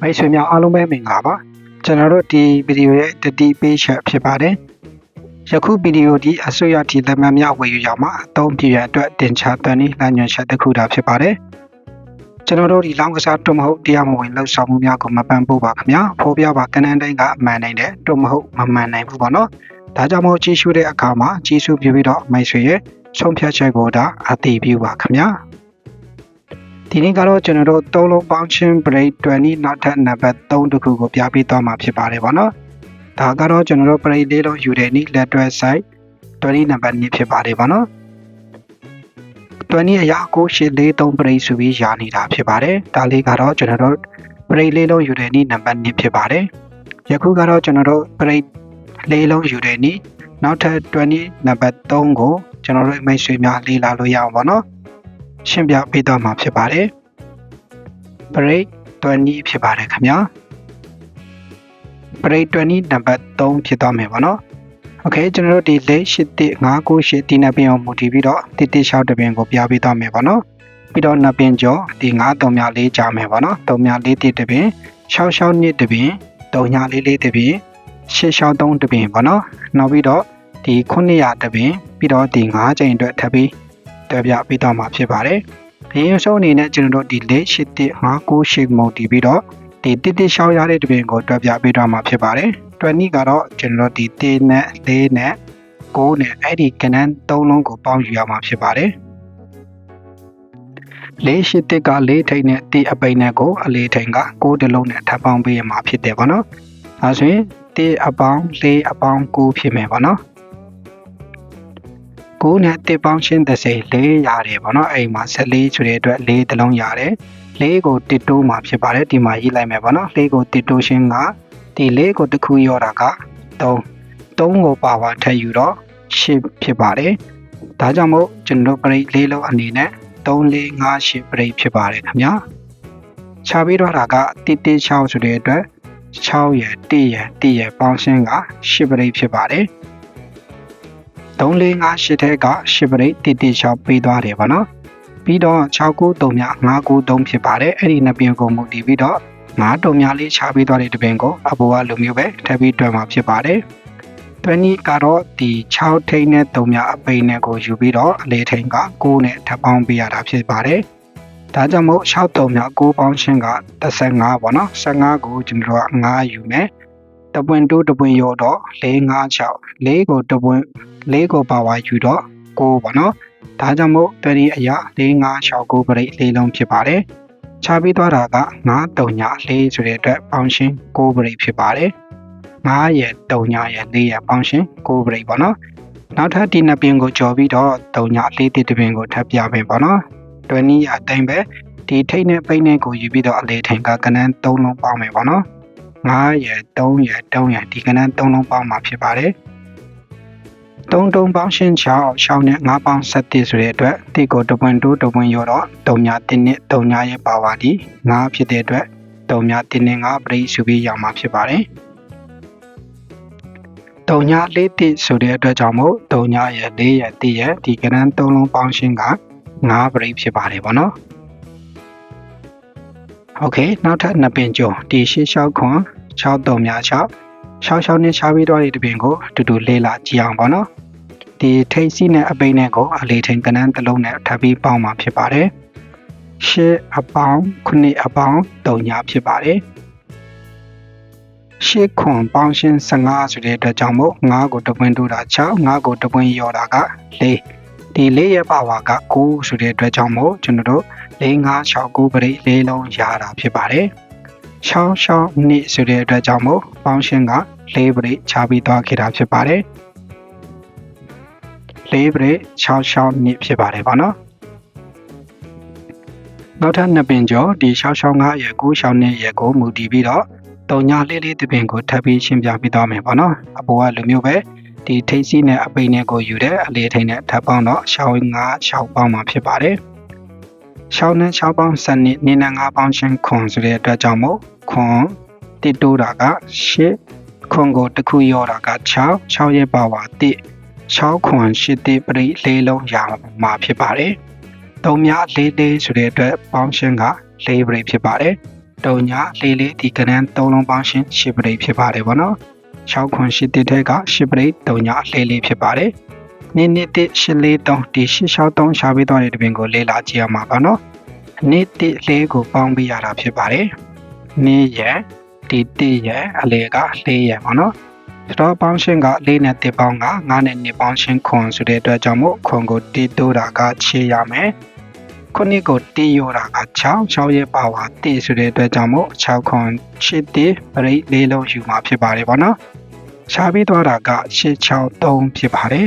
မိတ်ဆွေများအားလုံးပဲမင်္ဂလာပါကျွန်တော်တို့ဒီဗီဒီယိုရဲ့တတိပေးချက်ဖြစ်ပါတယ်ယခုဗီဒီယိုဒီအစိုးရတီလက်မှတ်များဝယ်ယူရမှာအသုံးပြရအတွက်တင်ချသွန်နည်းလမ်းညွှန်ချက်တစ်ခုတာဖြစ်ပါတယ်ကျွန်တော်တို့ဒီလောင်းကစားတွမဟုတ်တရားမဝင်လှုပ်ဆောင်မှုများကိုမပန်းဖို့ပါခင်ဗျာဖော်ပြပါကနန်းတိုင်းကအမှန်တိုင်းတဲ့တွမဟုတ်မမှန်နိုင်ဘူးပေါ့နော်ဒါကြောင့်မို့ကြီးစုတဲ့အခါမှာကြီးစုပြပြီးတော့မိတ်ဆွေရဲ့ဆုံးဖြတ်ချက်ကိုဒါအသေးပြုပါခင်ဗျာ ဒီနေ့ကတော့ကျွန်တော်တို့သုံးလုံးပေါင်းချင်း break 20နောက်ထပ်နံပါတ်3တခုကိုပြပေးသွားမှာဖြစ်ပါတယ်ဗောနော်။ဒါကတော့ကျွန်တော်တို့ break လေးလုံးယူတဲ့နေ့လက်တွဲ site 20နံပါတ်2ဖြစ်ပါတယ်ဗောနော်။20အရာကို843 break ဆိုပြီးယာနေတာဖြစ်ပါတယ်။ဒါလေးကတော့ကျွန်တော်တို့ break လေးလုံးယူတဲ့နေ့နံပါတ်2ဖြစ်ပါတယ်။ယခုကတော့ကျွန်တော်တို့ break လေးလုံးယူတဲ့နေ့နောက်ထပ်20နံပါတ်3ကိုကျွန်တော်တို့မိတ်ဆွေများလေ့လာလို့ရအောင်ဗောနော်။ ရှင်းပြပေးသွားမှာဖြစ်ပါတယ် break 20ဖြစ်ပါတယ်ခင်ဗျာ break 20နံပါတ်3ဖြစ်သွားမယ်ဗောနော် okay ကျွန်တော်တို့ဒီလေး8တိ998ဒီနပင်ကိုမူတည်ပြီးတော့တိတိ6တပင်ကိုပြပေးသွားမယ်ဗောနော်ပြီးတော့နပင်ကျော်ဒီ9 3မြ4ကြာမယ်ဗောနော်3မြ4တိတပင်6 6နှစ်တပင်3ည4 4တပင်6 6 3တပင်ဗောနော်နောက်ပြီးတော့ဒီ900တပင်ပြီးတော့ဒီ9ချိန်အတွက်ထပ်ပြီး တွဲပြပေးတော့မှာဖြစ်ပါတယ်။ဒီရုပ်ဆုံးအနေနဲ့ကျွန်တော်တို့ဒီလေး၈တစ်၅၉ရှိမုံတည်ပြီးတော့ဒီတစ်တစ်ရှောင်းရတဲ့တပင်ကိုတွဲပြပေးတော့မှာဖြစ်ပါတယ်။တွဲနည်းကတော့ကျွန်တော်တို့ဒီတေးနဲ့လေးနဲ့ကိုးနဲ့အဲ့ဒီကနန်း၃လုံးကိုပေါင်းယူရမှာဖြစ်ပါတယ်။လေးရှိတစ်ကလေးထိန်နဲ့တေးအပိန်နဲ့ကိုအလေးထိန်ကကိုးတလုံးနဲ့ထပ်ပေါင်းပေးရမှာဖြစ်တယ်ဗောနော်။ဒါဆိုရင်တေးအပေါင်းလေးအပေါင်းကိုးဖြစ်မယ်ဗောနော်။ ကိုနဲ့တစ်ပေါင်းရှင်း30လေးရတယ်ဗောနော်အဲ့မှာ14ဆိုတဲ့အတွက်လေးတစ်လုံးရတယ်လေးကိုတစ်တိုးမှာဖြစ်ပါတယ်ဒီမှာရေးလိုက်မယ်ဗောနော်လေးကိုတစ်တိုးရှင်းကဒီလေးကိုတစ်ခုရောတာက3 3ကိုပါပါထည့်ယူတော့8ဖြစ်ပါတယ်ဒါကြောင့်မို့ကျွန်တော်ပရိတ်လေးလုံးအနေနဲ့3 4 5 8ပရိတ်ဖြစ်ပါတယ်ခင်ဗျာခြားပြီးတော့တာကတစ်တစ်6ဆိုတဲ့အတွက်6ရယ်1ရယ်1ရယ်ပေါင်းရှင်းက8ပရိတ်ဖြစ်ပါတယ် 345ထဲက10ပရိတ်တိတိ6ပေးသွားတယ်ဗောနော်ပြီးတော့693မြ593ဖြစ်ပါတယ်အဲ့ဒီနှစ်ပင်ကိုမူတည်ပြီးတော့5တုံများလေးချပေးသွားတဲ့တပင်ကိုအပေါ်ကလိုမျိုးပဲထပ်ပြီးတွဲမှာဖြစ်ပါတယ်20ကတော့ဒီ6ထိန်းနဲ့3မြအပိန်နဲ့ကိုယူပြီးတော့အလေးထိန်းက9နဲ့ထပ်ပေါင်းပေးရတာဖြစ်ပါတယ်ဒါကြောင့်မို့6တုံမြ9ပေါင်းချင်းက15ပေါ့နော်15ကိုကျွန်တော်က9ယူမယ် တပွင့်တိုးတပွင့်ရောတော့456 4ကိုတပွင့်4ကိုပါဝါယူတော့9ပေါ့နော်ဒါကြောင့်မို့တရီအရာ4569ပရိတ်လေးလုံးဖြစ်ပါတယ်ခြားပြီးသွားတာက9တုံညာ4ဆိုတဲ့အတွက်ပေါင်းရှင်း9ပရိတ်ဖြစ်ပါတယ်9ရဲ့တုံညာရဲ့4ရဲ့ပေါင်းရှင်း9ပရိတ်ပေါ့နော်နောက်ထပ်ဒီနှစ်ပင်ကိုကြော်ပြီးတော့တုံညာ4တိတပင်ကိုထပ်ပြမယ်ပေါ့နော်20ရအတိုင်းပဲဒီထိတ်နဲ့ပိတ်နဲ့ကိုယူပြီးတော့အလေးထိန်ကကနန်း3လုံးပေါင်းမယ်ပေါ့နော် 9ရယ်3ရယ်3ရယ်ဒီကနန်း3လုံးပေါင်းမှာဖြစ်ပါတယ်3တုံးပေါင်းရှင်း6 6နဲ့5ပေါင်း7ဆိုတဲ့အတွက်တိကိုတပွင့်တိုးတပွင့်ရောတော့3ည1နဲ့3ညရဲ့ပါဝါဒီ9ဖြစ်တဲ့အတွက်3ည1နဲ့5ပရိစုပြီးရမှာဖြစ်ပါတယ်3ည4တိဆိုတဲ့အတွက်ကြောင့်မို့3ညရဲ့4ရဲ့1ရဲ့ဒီကနန်း3လုံးပေါင်းရှင်းက9ပရိဖြစ်ပါတယ်ဗောနော် โอเคနောက်ထပ်နှစ်ပင်ကျော်ဒီရှေ့လျှောက်ခွန်6တုံများ6ရှောက်ရှောက်နဲ့ရှားပြီးတော့တဲ့တပင်ကိုအတူတူလေးလာကြည့်အောင်ပေါ့နော်ဒီထိတ်စီနဲ့အပိနဲ့ကိုအလေးထိန်ကနန်းတစ်လုံးနဲ့ထပ်ပြီးပေါင်းမှာဖြစ်ပါတယ်ရှစ်အပေါင်းခုနှစ်အပေါင်းတုံညာဖြစ်ပါတယ်ရှစ်ခွန်ပေါင်းရှင်း15ဆိုတဲ့အတွက်ကြောင့်မို့9ကိုတပွင့်တိုးတာ6 9ကိုတပွင့်ရောတာက4ဒီ4ရဲ့ပါဝါက9ဆိုတဲ့အတွက်ကြောင့်မို့ကျွန်တော်တို့ 4 5 6 9ပရိလေးလုံးရတာဖြစ်ပါတယ်ရှောင်းရှောင်းနှစ်ဆိုတဲ့အတွက်ကြောင့်မို့ပေါင်းရှင်းက၄ပရိချပြီးသွားခဲ့တာဖြစ်ပါတယ်၄ပရိ6ရှောင်းနှစ်ဖြစ်ပါတယ်ဗောနော်နောက်ထပ်နှစ်ပင်ကျော်ဒီ6ရှောင်း9ရဲ့9ရှောင်းနှစ်ရဲ့ကိုမူတည်ပြီးတော့တုံညာလေးလေးတပင်ကိုထပ်ပြီးရှင်းပြပေးသွားမယ်ဗောနော်အပေါ်ကလူမျိုးပဲဒီထိတ်စီးနဲ့အပိန်နဲ့ကိုယူတဲ့အလေးထိန်နဲ့ထပ်ပေါင်းတော့ရှောင်း9ရှောင်းပေါင်းမှာဖြစ်ပါတယ် 6နဲ့6ပေါင်း7နှစ်နေနဲ့9ပေါင်းချင်းခွန်ဆိုတဲ့အတွက်ကြောင့်မို့ခွန်တိတိုးတာက8ခွန်ကိုတစ်ခုရောတာက6 6ရဲ့ပါဝါတိ6ခွန်8တိပရိလေးလုံးရမှာဖြစ်ပါတယ်။3မြ4လေးဆိုတဲ့အတွက်ပေါင်းချင်းက4ပရိဖြစ်ပါတယ်တုံညာလေးလေးဒီကနန်းသုံးလုံးပေါင်းရှင်ရှစ်ပရိတ်ဖြစ်ပါတယ်ဗောနော်6ခွန်8တစ်ထဲကရှစ်ပရိတ်တုံညာလေးလေးဖြစ်ပါတယ် နေ့နေ့တစ်ရှစ်လေး3ဒီ663ရှားပေးသွားတဲ့တပင်ကိုလေးလာကြည့်ရမှာပါနော်နေ့တစ်လေးကိုပေါင်းပေးရတာဖြစ်ပါတယ်နေ့ရက်ဒီတစ်ရက်အလေကလေးရက်ဗောနော်ဆိုတော့ပေါင်းရှင်းက၄နဲ့တစ်ပေါင်းက9နဲ့2ပေါင်းရှင်းခွန်ဆိုတဲ့အတွက်ကြောင့်မို့ခွန်ကိုတီးတိုးတာကခြေရမယ်ခုနှစ်ကိုတီးရောတာက6 6ရဲ့ပါဝါတီးဆိုတဲ့အတွက်ကြောင့်မို့6ခွန်8တီးပရိတ်လေးလုံးယူမှာဖြစ်ပါတယ်ဗောနော်ရှားပြီးသွားတာက863ဖြစ်ပါတယ်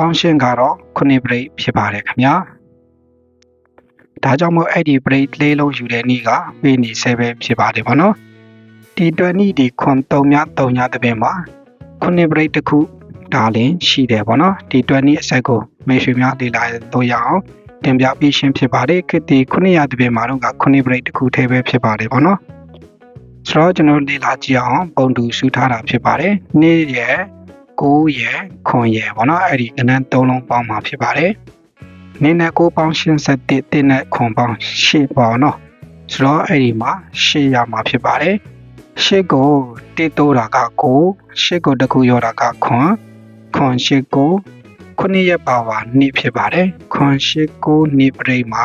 ပေါင်းရှင်းကတော့ခုနှစ်ပရိတ်ဖြစ်ပါတယ်ခင်ဗျာဒါကြောင့်မို့အဲ့ဒီပရိတ်လေးလုံးယူတဲ့နေ့ကပေးနေ7ဖြစ်ပါတယ်ဗောနော်ဒီတွက်နေ့ဒီခွန်3ည3ညတပင်မှာခုနှစ်ပရိတ်တစ်ခုဒါလင်းရှိတယ်ဗောနော်ဒီတွက်နေ့အဆက်ကိုမေရွှေများလေ့လာတော့ရအောင်တင်ပြပေးရှင်းဖြစ်ပါတယ်ခစ်ဒီခုနှစ်ရတပင်မှာတော့ကခုနှစ်ပရိတ်တစ်ခုထဲပဲဖြစ်ပါတယ်ဗောနော်ဆိုတော့ကျွန်တော်လေ့လာကြည့်အောင်ပုံတူရှုထားတာဖြစ်ပါတယ်နေ့ရက် 9ရက်ခွန်ရက်ဗောနော်အဲ့ဒီကနန်း3လုံးပေါင်းမှာဖြစ်ပါတယ်နေ့နဲ့9ပေါင်းရှင်း7တင်းနဲ့ခွန်ပေါင်း10ပေါ့နော်ဆိုတော့အဲ့ဒီမှာ10ရမှာဖြစ်ပါတယ်ရှစ်ကိုတိတိုးတာကကိုရှစ်ကိုတစ်ခုရောတာကခွန်ခွန်ရှစ်ကိုခုနှစ်ရက်ပါဝါနှစ်ဖြစ်ပါတယ်ခွန်ရှစ်ကိုနှစ်ပြိမှာ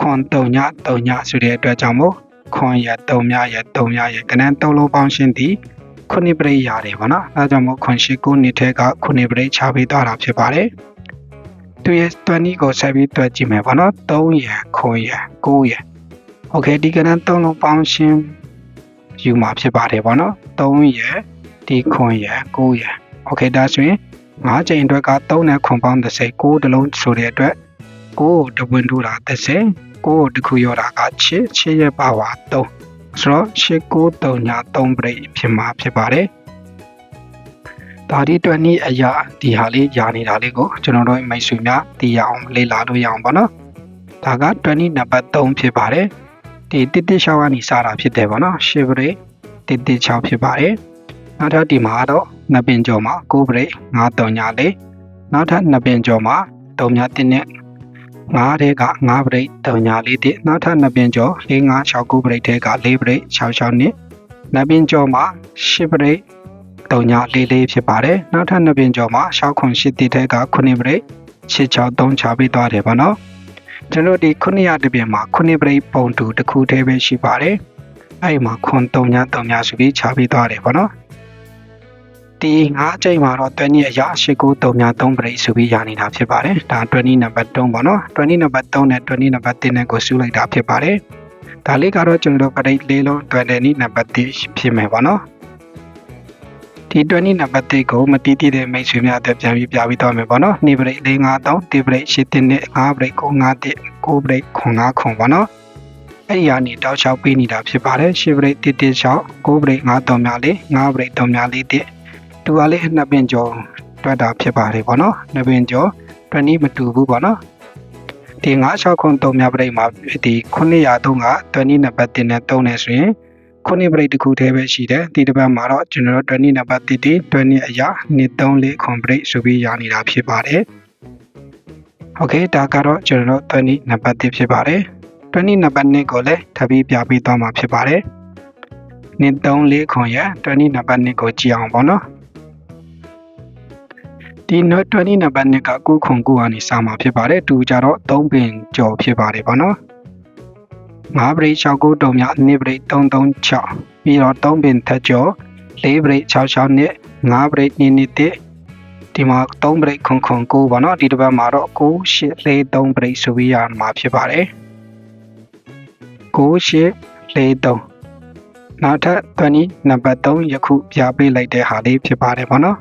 ခွန်3ည3ညဆိုတဲ့အတွက်ကြောင့်မို့ခွန်ရက်3ညရက်3ညရက်ကနန်း3လုံးပေါင်းရှင်းသည် ခုနှစ်ပြိရတယ်ဗောနော်အဲဒါကြောင့်မို့ခွန်ရှစ်ကိုနှစ်ထဲကခုနှစ်ပြိချပေးသွားတာဖြစ်ပါတယ်သူရဲ့20ကိုဆက်ပြီးတွက်ကြည့်မယ်ဗောနော်3ရက်ခွန်ရက်9ရက်โอเคဒီကနန်း3လုံးပေါင်းရှင်းယူမှာဖြစ်ပါတယ်ဗောနော်3ရက်ဒီခွန်ရက်9ရက်โอเคဒါဆိုရင်5ချိန်အတွက်က3နဲ့ခွန်ပေါင်း30 9တလုံးဆိုတဲ့အတွက်9ကိုတပွင့်ထူတာ30 9ကိုတစ်ခုရောတာက6 6ရက်ပါဝါ3 ဆိုတော့8 9 3ညာ3ပရိဖြစ်မှာဖြစ်ပါတယ်ဒါဒီတွက်နည်းအရာဒီဟာလေးယာနေတာလေးကိုကျွန်တော်တို့မိတ်ဆွေများသိရအောင်လေ့လာလို့ရအောင်ပေါ့နော်ဒါကတွက်နည်းနံပါတ်3ဖြစ်ပါတယ်ဒီတစ်တစ်6ကနေစတာဖြစ်တယ်ပေါ့နော်ရှစ်ပရိတစ်တစ်6ဖြစ်ပါတယ်နောက်ထပ်ဒီမှာတော့နှစ်ပင်ကျော်မှာ9ပရိ9 3ညာလေးနောက်ထပ်နှစ်ပင်ကျော်မှာ3ညာ1နဲ့ 9တဲ့က9ပရိ3ညာလေးတစ်နောက်ထပ်နှစ်ပင်ကျော်4 5 6 9ပရိတဲ့က4ပရိ6 6နှစ်နှစ်ပင်ကျော်မှာ10ပရိ3ညာလေးလေးဖြစ်ပါတယ်နောက်ထပ်နှစ်ပင်ကျော်မှာ6ခွန်10တစ်တဲ့က9ပရိ6 6 3ချပေးသွားတယ်ပေါ့နော်ကျွန်တော်ဒီ900တပြင်မှာ9ပရိပုံတူတစ်ခုတည်းပဲရှိပါတယ်အဲ့ဒီမှာခွန်3ည3ညဆိုပြီးချပေးသွားတယ်ပေါ့နော် ဒီ9ချိန်မှာတော့20အရာ89 3ည3ပရိဆိုပြီးရနေတာဖြစ်ပါတယ်ဒါ20နံပါတ်3ပေါ့နော်20နံပါတ်3နဲ့20နံပါတ်1နဲ့ကိုစုလိုက်တာဖြစ်ပါတယ်ဒါလေးကတော့ကျွန်တော်တို့ပရိလေးလုံး20နီးနံပါတ်1ဖြစ်မယ်ပေါ့နော်ဒီ20နံပါတ်1ကိုမတီးတီးတဲ့မိတ်ဆွေများအတွက်ပြန်ပြီးပြပြီးတော့မယ်ပေါ့နော်နေပရိ4 5 3တေပရိ8တင်နဲ့5ပရိ9 5တက်9ပရိ9 5ခွန်ပေါ့နော်အဲ့ဒီကနေတောက်လျှောက်ပေးနေတာဖြစ်ပါတယ်ရှစ်ပရိ1 1 6 9ပရိ5 3များလေး5ပရိ3များလေးတက် တူကလေးနှစ်ပင်ကျော်တွက်တာဖြစ်ပါတယ်ပေါ့နော်နှစ်ပင်ကျော်တွက်နည်းမတူဘူးပေါ့နော်ဒီ96ခွန်3များပရိမှာဒီ900တုံးကတွက်နည်းနံပါတ်1နဲ့3နဲ့ဆိုရင်ခုနှစ်ပရိတစ်ခုတည်းပဲရှိတယ်ဒီတစ်ပတ်မှာတော့ကျွန်တော်တို့20နံပါတ်1 20အရာ234ခွန်ပရိဆိုပြီးရနေတာဖြစ်ပါတယ်โอเคဒါကတော့ကျွန်တော်တို့20နံပါတ်1ဖြစ်ပါတယ်20နံပါတ်2ကိုလည်းထပ်ပြီးပြပေးသွားမှာဖြစ်ပါတယ်234ခွန်ရ20နံပါတ်2ကိုကြည့်အောင်ပေါ့နော် ဒီ20နံပါတ်2က9ခွန်9ကနေစမှာဖြစ်ပါတယ်တူကြတော့3ပင်ကျော်ဖြစ်ပါတယ်ပေါ့နော်5ပရိတ်69တုံမြ2ပရိတ်336ပြီးတော့3ပင်ထက်ကျော်4ပရိတ်66နဲ့5ပရိတ်2နှစ်တစ်ဒီမှာ3ပရိတ်ခွန်ခွန်9ပေါ့နော်ဒီတစ်ပတ်မှာတော့9 8 4 3ပရိတ်ဆိုပြီးရမှာဖြစ်ပါတယ်9 8 4 3နောက်ထပ်20နံပါတ်3ယခုပြပေးလိုက်တဲ့ဟာလေးဖြစ်ပါတယ်ပေါ့နော်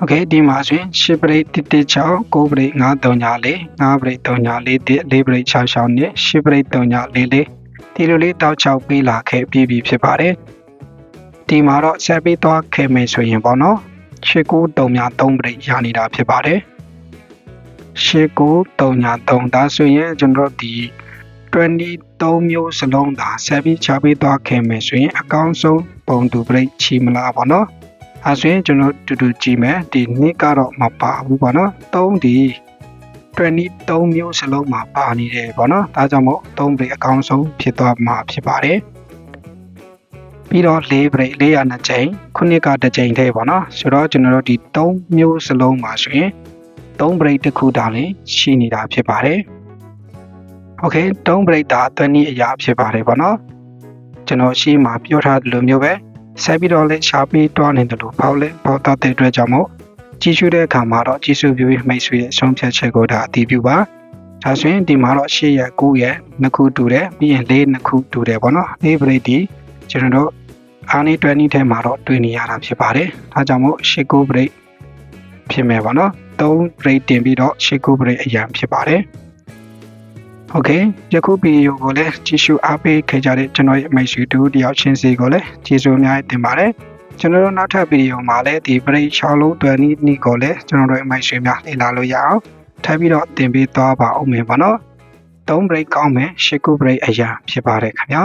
โอเคဒီမှာဆိုရင်10ပရိတ်116 9ပရိတ်9 3ညာလေး9ပရိတ်3ညာလေး4ပရိတ်66နဲ့10ပရိတ်3ညာလေးလေးဒီလိုလေးတောက်6ပေးလာခဲ့ပြီးပြီဖြစ်ပါတယ်ဒီမှာတော့ဆက်ပြီးသွားခဲ့မယ်ဆိုရင်ပေါ့နော်89 3ညာ3ပရိတ်ရနေတာဖြစ်ပါတယ်89 3ညာ3ဒါဆိုရင်ကျွန်တော်ဒီ23မျိုးစလုံးသာဆက်ပြီးချပေးသွားခဲ့မယ်ဆိုရင်အကောင်းဆုံးပုံတူပရိတ်ချီမလားပေါ့နော် အဲဆိုရင်ကျွန်တော်တူတူကြည့်မယ်ဒီနှစ်ကတော့မပါဘူးပေါ့နော်3ဒီ 23မျိုးစလုံးမှာပါနေတယ်ပေါ့နော်ဒါကြောင့်မို့3 break အကောင်းဆုံးဖြစ်သွားမှာဖြစ်ပါတယ်ပြီးတော့4 break 402ကြိမ်ခုနှစ်ကတစ်ကြိမ်သေးပေါ့နော်ဆိုတော့ကျွန်တော်တို့ဒီ3မျိုးစလုံးမှာဆိုရင်3 break တစ်ခုတောင်လည်းရှိနေတာဖြစ်ပါတယ်โอเค3 break ဒါအသွင်းနည်းအရာဖြစ်ပါတယ်ပေါ့နော်ကျွန်တော်ရှေ့မှာပြောထားသလိုမျိုးပဲ ဆက်ပြီးတော့လည်းရှားပြီးတွားနေတယ်လို့ပေါ့လေပေါ့တတ်တဲ့အတွက်ကြောင့်မို့ကြည့်ရှုတဲ့အခါမှာတော့ကြည့်ရှုပြုပြီးမိတ်ဆွေရဲ့ဆုံးဖြတ်ချက်ကိုဒါအတည်ပြုပါဒါဆိုရင်ဒီမှာတော့8ရက်9ရက်နှစ်ခုတူတယ်ပြီးရင်4နှစ်ခုတူတယ်ပေါ့နော်၄ break ဒီကျွန်တော်တို့အားနေ20ထဲမှာတော့တွေ့နေရတာဖြစ်ပါတယ်ဒါကြောင့်မို့8 9 break ဖြစ်မယ်ပေါ့နော်3 break တင်ပြီးတော့8 9 break အရန်ဖြစ်ပါတယ် โอเคယခုဗီဒီယိုကိုလည်းကြည့်ရှုအားပေးခဲ့ကြတဲ့ကျွန်တော်ရဲ့မိတ်ဆွေတို့တယောက်ချင်းစီကိုလည်းကျေးဇူးအများကြီးတင်ပါတယ် ကျွန်တော်တို့နောက်ထပ်ဗီဒီယိုမှာလည်းဒီ break 6လုံးတွယ်နီးနီးကိုလည်းကျွန်တော်တို့အမိုက်ရွှေများလေ့လာလို့ရအောင်ထပ်ပြီးတော့သင်ပေးသွားပါဦးမယ်ပေါ့နော်3 break ကောင်းမယ်10ခု break အရာဖြစ်ပါတယ်ခင်ဗျာ